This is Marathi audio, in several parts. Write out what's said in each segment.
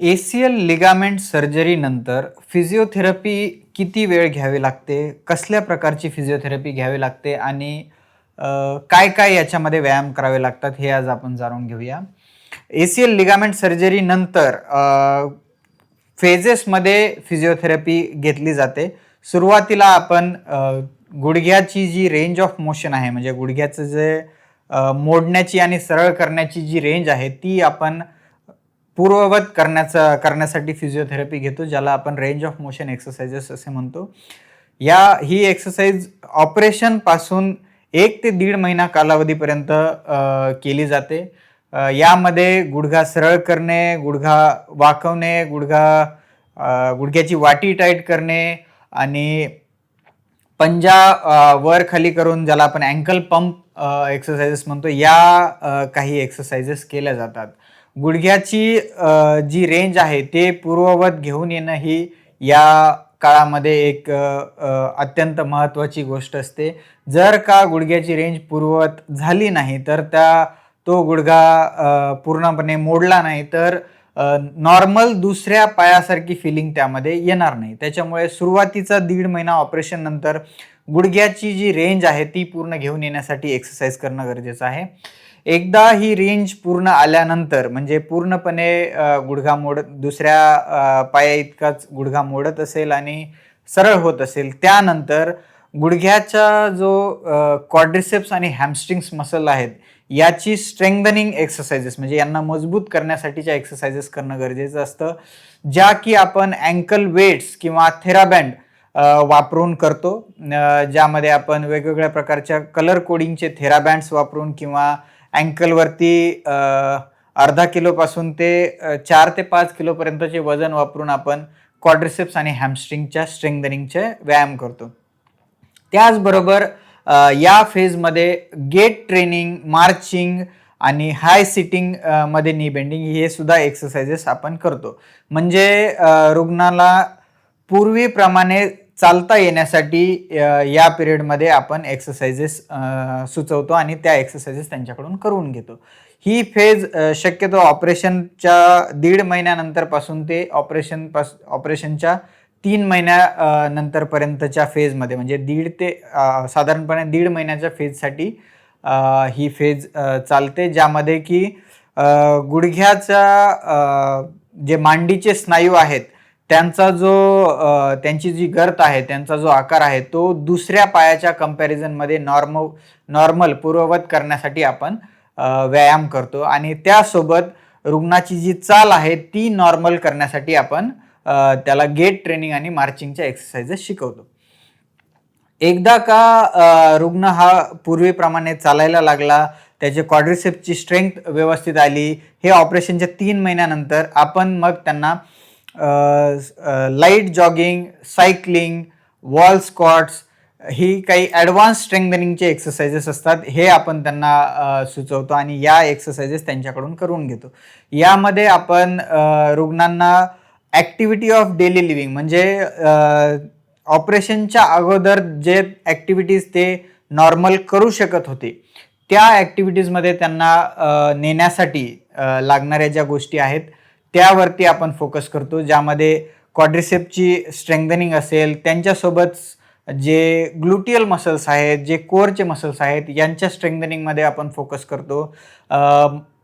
एसीएल लिगामेंट सर्जरीनंतर फिजिओथेरपी किती वेळ घ्यावी लागते? कसल्या प्रकारची फिजिओथेरपी घ्यावी लागते? आणि काय काय याच्यामध्ये व्यायाम करावे लागतात हे आज आपण जाणून घेऊया. एसीएल लिगामेंट सर्जरीनंतर फेजेसमध्ये फिजिओथेरपी घेतली जाते. सुरुवातीला आपण गुडघ्याची जी रेंज ऑफ मोशन आहे म्हणजे गुडघ्याचं जे मोडण्याची आणि सरळ करण्याची जी रेंज आहे ती आपण पूर्ववत करण्याचा करण्यासाठी फिजिओथेरपी घेतो ज्याला आपण रेंज ऑफ मोशन एक्सरसाइजेस असे म्हणतो. या ही एक्सरसाइज ऑपरेशनपासून एक ते दीड महिना कालावधीपर्यंत केली जाते. यामध्ये गुडघा सरळ करणे गुडघा वाकवणे गुडघा गुडघ्याची वाटी टाईट करणे आणि पंजा वर खाली करून ज्याला आपण अँकल पंप एक्सरसाइजेस म्हणतो या काही एक्सरसाइजेस केल्या जातात. गुडघ्याची जी रेंज आहे ते पूर्ववत घेऊन येणं ही या काळामध्ये एक अत्यंत महत्त्वाची गोष्ट असते. जर का गुडघ्याची रेंज पूर्ववत झाली नाही तर त्या तो गुडघा पूर्णपणे मोडला नाही तर नॉर्मल दुसऱ्या पायासारखी फिलिंग त्यामध्ये येणार नाही. त्याच्यामुळे सुरुवातीचा दीड महिना ऑपरेशन नंतर गुडघ्याची जी रेंज आहे ती पूर्ण घेऊन येण्यासाठी एक्सरसाइज करणं गरजेचं आहे. एकदा ही रेंज पूर्ण आल्यानंतर म्हणजे पूर्णपणे गुडघा मोडत दुसऱ्या पाया इतकाच गुडघा मोडत असेल आणि सरळ होत असेल त्यानंतर गुडघ्याचा जो क्वाड्रिसेप्स आणि हॅमस्ट्रिंग्स मसल आहेत याची स्ट्रेंथनिंग एक्सरसाइजेस म्हणजे यांना मजबूत करण्यासाठीच्या एक्सरसाइजेस करणं गरजेचं असतं ज्या की आपण अँकल वेट्स किंवा थेराबँड वापरून करतो. ज्यामध्ये आपण वेगवेगळ्या प्रकारच्या कलर कोडिंगचे थेराबँड्स वापरून किंवा अँकलवरती अर्धा किलोपासून ते चार ते पाच किलोपर्यंतचे वजन वापरून आपण क्वाड्रिसेप्स आणि हॅमस्ट्रिंगच्या स्ट्रेंथनिंगचे व्यायाम करतो. त्याचबरोबर या फेजमध्ये गेट ट्रेनिंग मार्चिंग आणि हाय सिटिंगमध्ये नी बेंडिंग हे सुद्धा एक्सरसाइजेस आपण करतो. म्हणजे रुग्णाला पूर्वीप्रमाणे चालता येण्यासाठी या पिरियडमध्ये आपण एक्सरसाइजेस सुचवतो आणि त्या एक्सरसाइजेस त्यांच्याकडून करून घेतो. ही फेज शक्यतो ऑपरेशनच्या दीड महिन्यानंतरपासून ते ऑपरेशन पास ऑपरेशनच्या तीन महिन्या नंतरपर्यंतच्या फेजमध्ये म्हणजे दीड ते साधारणपणे दीड महिन्याच्या फेजसाठी ही फेज चालते ज्यामध्ये की गुडघ्याचा जे मांडीचे स्नायू आहेत त्यांचा जो त्यांची जी गर्त आहे त्यांचा जो आकार आहे तो दुसऱ्या पायाच्या कम्पॅरिझनमध्ये नॉर्म नॉर्मल पूर्ववत करण्यासाठी आपण व्यायाम करतो. आणि त्यासोबत रुग्णाची जी चाल आहे ती नॉर्मल करण्यासाठी आपण त्याला गेट ट्रेनिंग आणि मार्चिंगच्या एक्सरसाइजेस शिकवतो. एकदा का रुग्ण हा पूर्वीप्रमाणे चालायला लागला त्याचे क्वाड्रिसेप्सची स्ट्रेंथ व्यवस्थित आली हे ऑपरेशनच्या तीन महिन्यानंतर आपण मग त्यांना light jogging cycling wall squats ही काही ॲडव्हान्स स्ट्रेंथनिंगचे एक्सरसाइजेस असतात हे आपण त्यांना सुचवतो आणि या एक्सरसाइजेस त्यांच्याकडून करून घेतो. यामध्ये आपण रुग्णांना ॲक्टिव्हिटी ऑफ डेली लिव्हिंग म्हणजे ऑपरेशनच्या अगोदर जे ॲक्टिव्हिटीज ते नॉर्मल करू शकत होते त्या ॲक्टिव्हिटीजमध्ये त्यांना नेण्यासाठी लागणाऱ्या ज्या गोष्टी आहेत त्यावरती आपण फोकस करतो ज्यामध्ये क्वाड्रिसेपची स्ट्रेंथनिंग असेल त्यांच्यासोबत जे ग्लुटियल मसल्स आहेत जे कोरचे मसल्स आहेत यांच्या स्ट्रेंथनिंगमध्ये आपण फोकस करतो.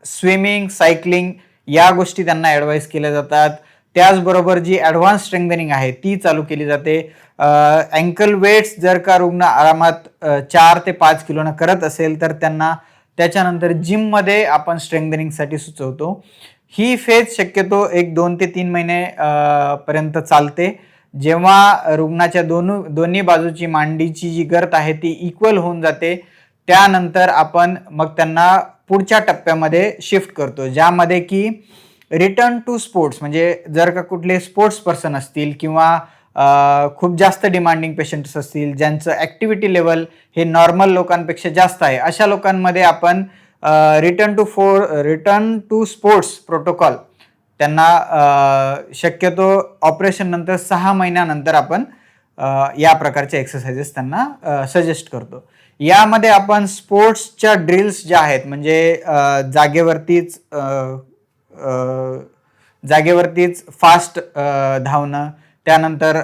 स्विमिंग सायकलिंग या गोष्टी त्यांना ॲडवाईस केल्या जातात. त्याचबरोबर जी ॲडव्हान्स स्ट्रेंथनिंग आहे ती चालू केली जाते. अँकल वेट्स जर का रुग्ण आरामात चार ते पाच किलोनं करत असेल तर त्यांना त्याच्यानंतर जिममध्ये आपण स्ट्रेंगनिंगसाठी सुचवतो. ही फेज शक्यतो एक दोन ते तीन महिने पर्यंत चालते. जेव्हा रुग्णाच्या दोन दोन्ही बाजूची मांडीची जी गर्त आहे ती इक्वल होऊन जाते. त्यानंतर आपण मग त्यांना पुढच्या टप्प्यामध्ये शिफ्ट करतो. ज्यामध्ये की रिटर्न टू स्पोर्ट्स म्हणजे जर का कुठले स्पोर्ट्स पर्सन असतील किंवा खूप जास्त डिमांडिंग पेशंट्स असतील ज्यांचं ॲक्टिव्हिटी लेवल हे नॉर्मल लोकांपेक्षा जास्त आहे अशा लोकांमध्ये आपण return to for return to sports protocol त्यांना शक्यतो ऑपरेशन नंतर सहा महिन्यानंतर आपण या प्रकारचे एक्सरसाइजेस त्यांना सजेस्ट करतो. यामध्ये आपण स्पोर्ट्सच्या ड्रिल्स ज्या आहेत म्हणजे जागेवरतीच जागेवरतीच फास्ट धावणं त्यानंतर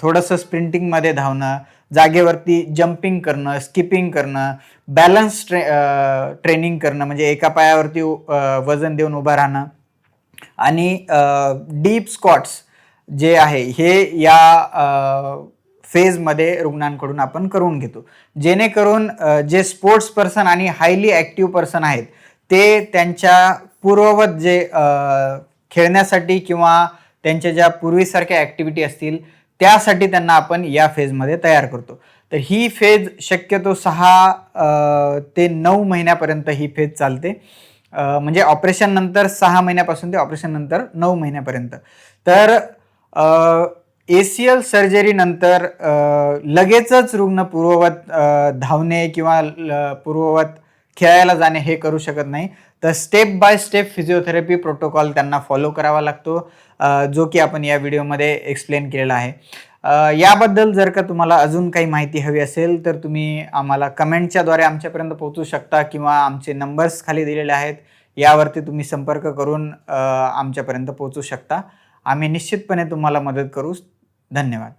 थोडंसं स्प्रिंटिंगमध्ये धावणं जागेवरती जम्पिंग करणं स्किपिंग करणं बॅलन्स ट्रे ट्रेनिंग करणं म्हणजे एका पायावरती वजन देऊन उभं राहणं आणि डीप स्कॉट्स जे आहे हे या फेजमध्ये रुग्णांकडून आपण करून घेतो. जेणेकरून जे स्पोर्ट्स पर्सन आणि हायली ॲक्टिव्ह पर्सन आहेत ते त्यांच्या पूर्ववत जे खेळण्यासाठी किंवा त्यांच्या ज्या पूर्वीसारख्या ॲक्टिव्हिटी असतील त्यासाठी त्यांना आपण या फेजमध्ये तयार करतो. तर ही फेज शक्यतो सहा ते नऊ महिन्यापर्यंत ही फेज चालते. म्हणजे ऑपरेशन नंतर सहा महिन्यापासून ते ऑपरेशन नंतर नऊ महिन्यापर्यंत. तर ए सी एल सर्जरीनंतर लगेचच रुग्ण पूर्ववत धावणे किंवा ल- पूर्ववत खेळायला जाणे हे करू शकत नाही. तर step by step physiotherapy protocol त्यांना फॉलो करावा लागतो जो की आपण या व्हिडिओमध्ये एक्सप्लेन केलेला आहे. याबद्दल जर का तुम्हाला अजून काही माहिती हवी असेल तर तुम्ही आम्हाला कमेंटच्याद्वारे आमच्यापर्यंत पोहोचू शकता किंवा आमचे नंबर्स खाली दिलेले आहेत यावरती तुम्ही संपर्क करून आमच्यापर्यंत पोहोचू शकता. आम्ही निश्चितपणे तुम्हाला मदत करू. धन्यवाद.